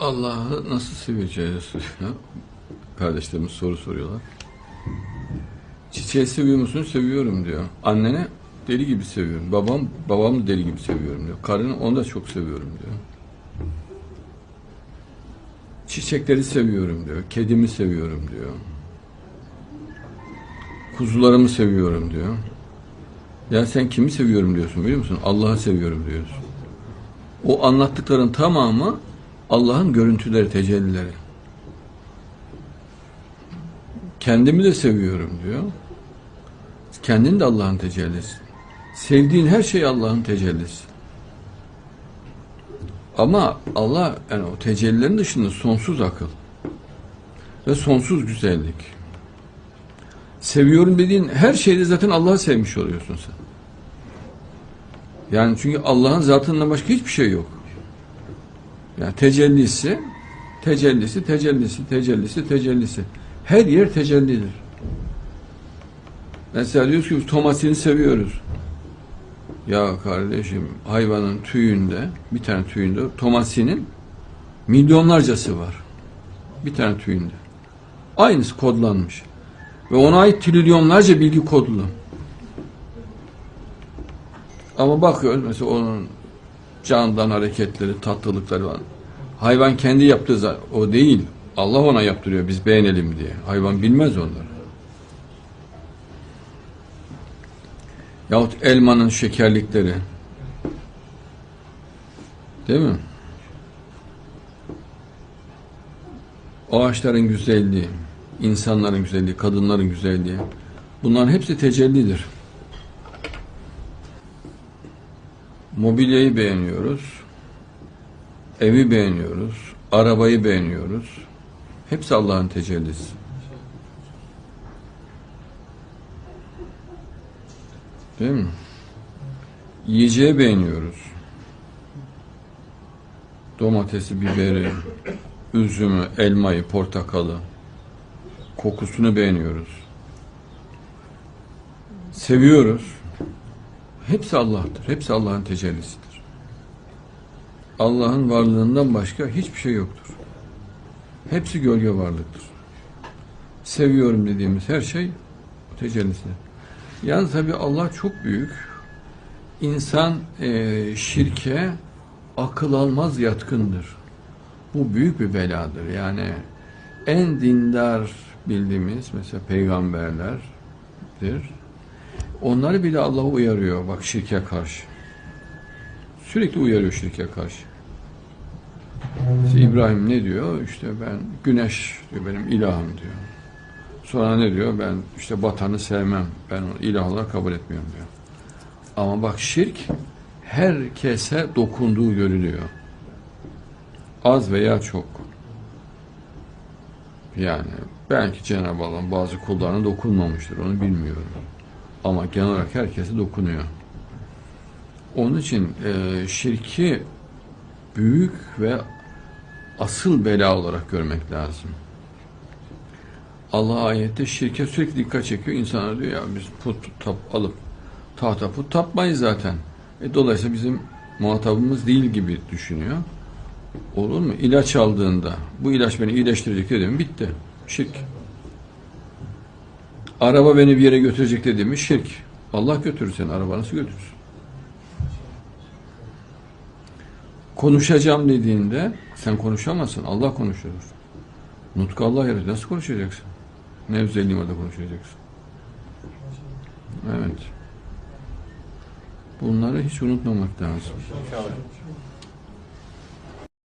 Allah'ı nasıl seveceğiz? Kardeşlerimiz soru soruyorlar. Çiçeği seviyor musun? Seviyorum diyor. Annene deli gibi seviyorum. Babam babamı deli gibi seviyorum diyor. Karını onu da çok seviyorum diyor. Çiçekleri seviyorum diyor. Kedimi seviyorum diyor. Kuzularımı seviyorum diyor. Ya sen kimi seviyorum diyorsun biliyor musun? Allah'ı seviyorum diyorsun. O anlattıkların tamamı Allah'ın görüntüleri, tecellileri. Kendimi de seviyorum diyor. Kendin de Allah'ın tecellisi. Sevdiğin her şey Allah'ın tecellisi. Ama Allah yani o tecellilerin dışında sonsuz akıl ve sonsuz güzellik. Seviyorum dediğin her şeyde zaten Allah'ı sevmiş oluyorsun sen. Yani çünkü Allah'ın zatından başka hiçbir şey yok. Yani tecellisi, tecellisi, tecellisi, tecellisi, tecellisi. Her yer tecellidir. Mesela diyoruz ki tomatini seviyoruz. Ya kardeşim hayvanın tüyünde, bir tane tüyünde tomasinin milyonlarcası var. Bir tane tüyünde. Aynısı kodlanmış. Ve ona ait trilyonlarca bilgi kodlu. Ama bakıyoruz mesela onun candan hareketleri, tatlılıkları var. Hayvan kendi yaptığı za- o değil. Allah ona yaptırıyor biz beğenelim diye. Hayvan bilmez onları. Yahut elmanın şekerlikleri. Değil mi? Ağaçların güzelliği, insanların güzelliği, kadınların güzelliği. Bunların hepsi tecellidir. Mobilyayı beğeniyoruz. Evi beğeniyoruz. Arabayı beğeniyoruz. Hepsi Allah'ın tecellisi. Değil mi? Yiyeceği beğeniyoruz. Domatesi, biberi, üzümü, elmayı, portakalı. Kokusunu beğeniyoruz. Seviyoruz. Hepsi Allah'tır. Hepsi Allah'ın tecellisidir. Allah'ın varlığından başka hiçbir şey yoktur. Hepsi gölge varlıktır. Seviyorum dediğimiz her şey tecellisidir. Yalnız tabi Allah çok büyük. İnsan eee, şirke akıl almaz yatkındır. Bu büyük bir beladır. Yani en dindar bildiğimiz mesela peygamberlerdir. Onları bile Allah uyarıyor bak şirke karşı. Sürekli uyarıyor şirke karşı. İşte İbrahim ne diyor? İşte ben güneş diyor benim ilahım diyor. Sonra ne diyor? Ben işte batanı sevmem. Ben onu kabul etmiyorum diyor. Ama bak şirk herkese dokunduğu görülüyor. Az veya çok. Yani belki Cenab-ı Allah'ın bazı kullarına dokunmamıştır. Onu bilmiyorum. Ama genel olarak herkese dokunuyor. Onun için e, şirki büyük ve asıl bela olarak görmek lazım. Allah ayette şirke sürekli dikkat çekiyor. İnsanlar diyor ya biz put tap alıp tahta put tapmayız zaten. E, dolayısıyla bizim muhatabımız değil gibi düşünüyor. Olur mu? İlaç aldığında bu ilaç beni iyileştirecek dedim bitti. Şirk. Araba beni bir yere götürecek dediğimi şirk. Allah götürür seni. Araba nasıl götürür? Konuşacağım dediğinde sen konuşamazsın. Allah konuşur. Nutku Allah yaratır. Nasıl konuşacaksın? Nevzeli limada konuşacaksın. Evet. Bunları hiç unutmamak lazım.